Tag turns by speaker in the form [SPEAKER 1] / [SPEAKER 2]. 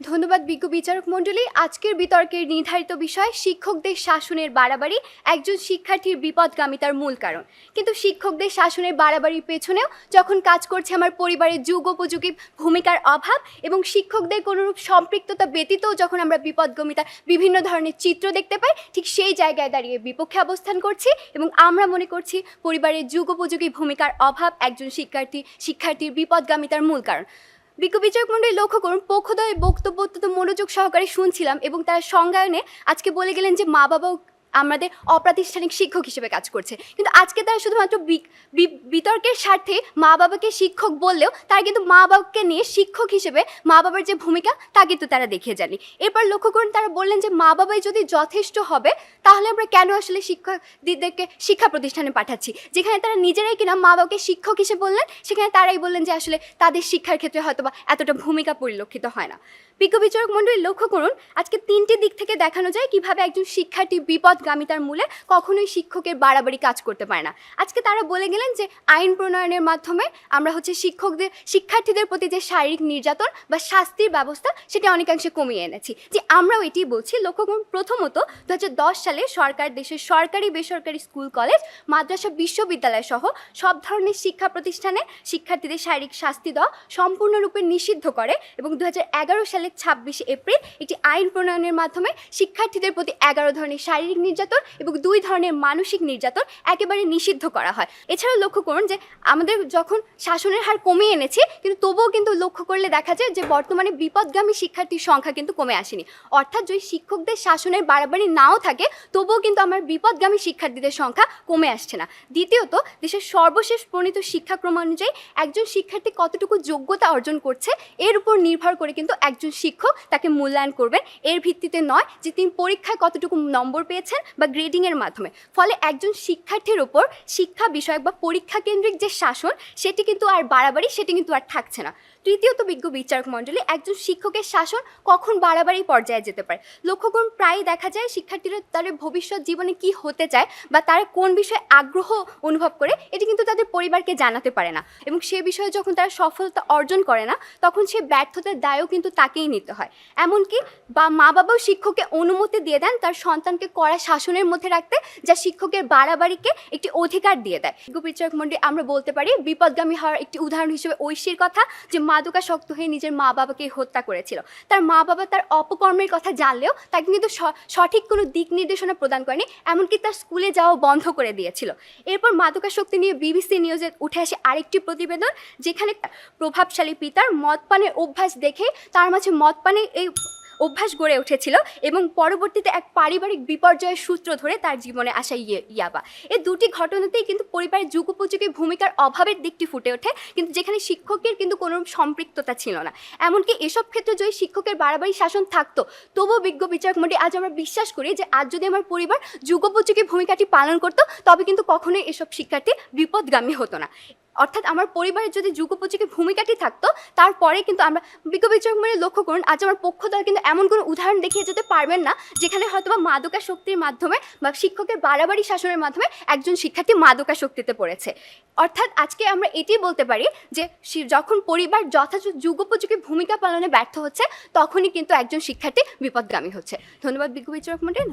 [SPEAKER 1] ধন্যবাদ বিজ্ঞ বিচারক মণ্ডলী। আজকের বিতর্কের নির্ধারিত বিষয়, শিক্ষকদের শাসনের বাড়াবাড়ি একজন শিক্ষার্থীর বিপদগামিতার মূল কারণ। কিন্তু শিক্ষকদের শাসনের বাড়াবাড়ির পেছনেও যখন কাজ করছে আমার পরিবারের যুগোপযোগী ভূমিকার অভাব এবং শিক্ষকদের কোনোরূপ সম্পৃক্ততা ব্যতীতও যখন আমরা বিপদগামিতার বিভিন্ন ধরনের চিত্র দেখতে পাই, ঠিক সেই জায়গায় দাঁড়িয়ে বিপক্ষে অবস্থান করছি এবং আমরা মনে করছি পরিবারের যুগোপযোগী ভূমিকার অভাব একজন শিক্ষার্থী, শিক্ষার্থীর বিপদগামিতার মূল কারণ। বিজ্ঞ বিচারক মন্ডলী লক্ষ্য করুন, পক্ষদয় বক্তব্য অত্যন্ত মনোযোগ সহকারে শুনছিলাম এবং তারা সংজ্ঞায়নে আজকে বলে গেলেন যে মা বাবাও আমাদের অপ্রাতিষ্ঠানিক শিক্ষক হিসেবে কাজ করছে। কিন্তু আজকে তারা শুধুমাত্র বিতর্কের স্বার্থে মা বাবাকে শিক্ষক বললেও তারা কিন্তু মা বাবাকে নিয়ে শিক্ষক হিসেবে মা বাবার যে ভূমিকা, তা কিন্তু তারা দেখিয়ে জানি এরপর লক্ষ্য করুন, তারা বললেন যে মা বাবাই যদি যথেষ্ট হবে, তাহলে আমরা কেন আসলে শিক্ষকদিদেরকে শিক্ষা প্রতিষ্ঠানে পাঠাচ্ছি? যেখানে তারা নিজেরাই কিনা মা বাবাকে শিক্ষক হিসেবে বললেন, সেখানে তারাই বললেন যে আসলে তাদের শিক্ষার ক্ষেত্রে হয়তো বা এতটা ভূমিকা পরিলক্ষিত হয় না। বিজ্ঞ বিচারক মণ্ডলী লক্ষ্য করুন, আজকে তিনটি দিক থেকে দেখানো যায় কীভাবে একজন শিক্ষার্থী বিপদগামিতার মূলে কখনোই শিক্ষকের বাড়াবাড়ি কাজ করতে পারে না। আজকে তারা বলে গেলেন যে, আইন প্রণয়নের মাধ্যমে আমরা হচ্ছে শিক্ষকদের, শিক্ষার্থীদের প্রতি যে শারীরিক নির্যাতন বা শাস্তির ব্যবস্থা, সেটা অনেকাংশে কমিয়ে এনেছি। যে আমরাও এটি বলছি লক্ষ্য করুন প্রথমত দু হাজার দশ সালে সরকার, দেশের সরকারি বেসরকারি স্কুল, কলেজ, মাদ্রাসা, বিশ্ববিদ্যালয় সহ সব ধরনের শিক্ষা প্রতিষ্ঠানে শিক্ষার্থীদের শারীরিক শাস্তি দেওয়া সম্পূর্ণরূপে নিষিদ্ধ করে এবং দু হাজার এগারো সালের ছাব্বিশে এপ্রিল একটি আইন প্রণয়নের মাধ্যমে শিক্ষার্থীদের প্রতি এগারো ধরনের শারীরিক নির্যাতন এবং দুই ধরনের মানসিক নির্যাতন একেবারে নিষিদ্ধ করা হয়। এছাড়াও লক্ষ্য করুন যে, আমাদের যখন শাসনের হার কমিয়ে এনেছি, কিন্তু তবুও কিন্তু লক্ষ্য করলে দেখা যায় যে, বর্তমানে বিপদগামী শিক্ষার্থীর সংখ্যা কিন্তু কমে আসেনি। অর্থাৎ যদি শিক্ষকদের শাসনের বাড়াবাড়ি নাও থাকে, তবুও কিন্তু আমার বিপদগামী শিক্ষার্থীদের সংখ্যা কমে আসছে না। দ্বিতীয়ত, দেশের সর্বশেষ প্রণীত শিক্ষাক্রম অনুযায়ী একজন শিক্ষার্থী কতটুকু যোগ্যতা অর্জন করছে, এর উপর নির্ভর করে কিন্তু একজন শিক্ষক তাকে মূল্যায়ন করবেন। এর ভিত্তিতে নয় যে, তিনি পরীক্ষায় কতটুকু নম্বর পেয়েছেন বা গ্রেডিংয়ের মাধ্যমে। ফলে একজন শিক্ষার্থীর ওপর শিক্ষা বিষয়ক বা পরীক্ষা কেন্দ্রিক যে শাসন, সেটি কিন্তু আর বাড়াবাড়ি, সেটি কিন্তু আর থাকছে না। তৃতীয়ত বিজ্ঞ বিচারক মণ্ডলী, একজন শিক্ষকের শাসন কখন বাড়াবাড়ি পর্যায়ে যেতে পারে? লক্ষ্য করুন, প্রায়ই দেখা যায় শিক্ষার্থীরা তাদের ভবিষ্যৎ জীবনে কি হতে চায় বা তারা কোন বিষয়ে আগ্রহ অনুভব করে, এটি কিন্তু তাদের পরিবারকে জানাতে পারে না। এবং সে বিষয়ে যখন তারা সফলতা অর্জন করে না, তখন সে ব্যর্থতার দায়ও কিন্তু তাকেই নিতে হয়। এমনকি বা মা বাবাও শিক্ষককে অনুমতি দিয়ে দেন তার সন্তানকে কড়া শাসনের মধ্যে রাখতে যা শিক্ষকের বাড়াবাড়িকে একটি অধিকার দিয়ে দেয়। বিচারক মণ্ডলী আমরা বলতে পারি বিপদগামী হওয়ার একটি উদাহরণ হিসেবে ঐশীর কথা, যে মাদকাসক্ত হয়ে নিজের মা বাবাকে হত্যা করেছিল। তার মা বাবা তার অপকর্মের কথা জানলেও তাকে কিন্তু সঠিক কোনো দিক নির্দেশনা প্রদান করেনি, এমনকি তার স্কুলে যাওয়া বন্ধ করে দিয়েছিল। এরপর মাদকাসক্তি নিয়ে বিবিসি নিউজে উঠে আসে আরেকটি প্রতিবেদন, যেখানে প্রভাবশালী পিতার মদ পানের অভ্যাস দেখে তার মাঝে মদ পানের এই অভ্যাস গড়ে উঠেছিল এবং পরবর্তীতে এক পারিবারিক বিপর্যয়ের সূত্র ধরে তার জীবনে আসা ইয়ে ইয়াবা। এই দুটি ঘটনাতেই কিন্তু পরিবারের যুগোপযোগী ভূমিকার অভাবের দিকটি ফুটে ওঠে, কিন্তু যেখানে শিক্ষকের কিন্তু কোনো সম্পৃক্ততা ছিল না। এমনকি এসব ক্ষেত্রে যদি শিক্ষকের বাড়াবাড়ি শাসন থাকতো, তবুও বিজ্ঞ বিচারক মন্ডলী আজ আমরা বিশ্বাস করি যে আজ যদি আমার পরিবার যুগোপযোগী ভূমিকাটি পালন করতো, তবে কিন্তু কখনোই এসব শিক্ষার্থী বিপদগামী হতো না। অর্থাৎ আমার পরিবারের যদি যুগোপযোগী ভূমিকাটি থাকতো, তারপরে কিন্তু আমরা বিজ্ঞ মন্ডলী লক্ষ্য করুন, আজ আমার পক্ষ দল কিন্তু এমন কোনো উদাহরণ দেখিয়ে যেতে পারবেন না, যেখানে হয়তো বা মাদকা শক্তির মাধ্যমে বা শিক্ষকের বাড়াবাড়ি শাসনের মাধ্যমে একজন শিক্ষার্থী মাদকা শক্তিতে পড়েছে। অর্থাৎ আজকে আমরা এটি বলতে পারি যে যখন পরিবার যথাযথ যুগোপযোগী ভূমিকা পালনে ব্যর্থ হচ্ছে, তখনই কিন্তু একজন শিক্ষার্থী বিপদগামী হচ্ছে। ধন্যবাদ বিজ্ঞ বিচারক মন্ডলী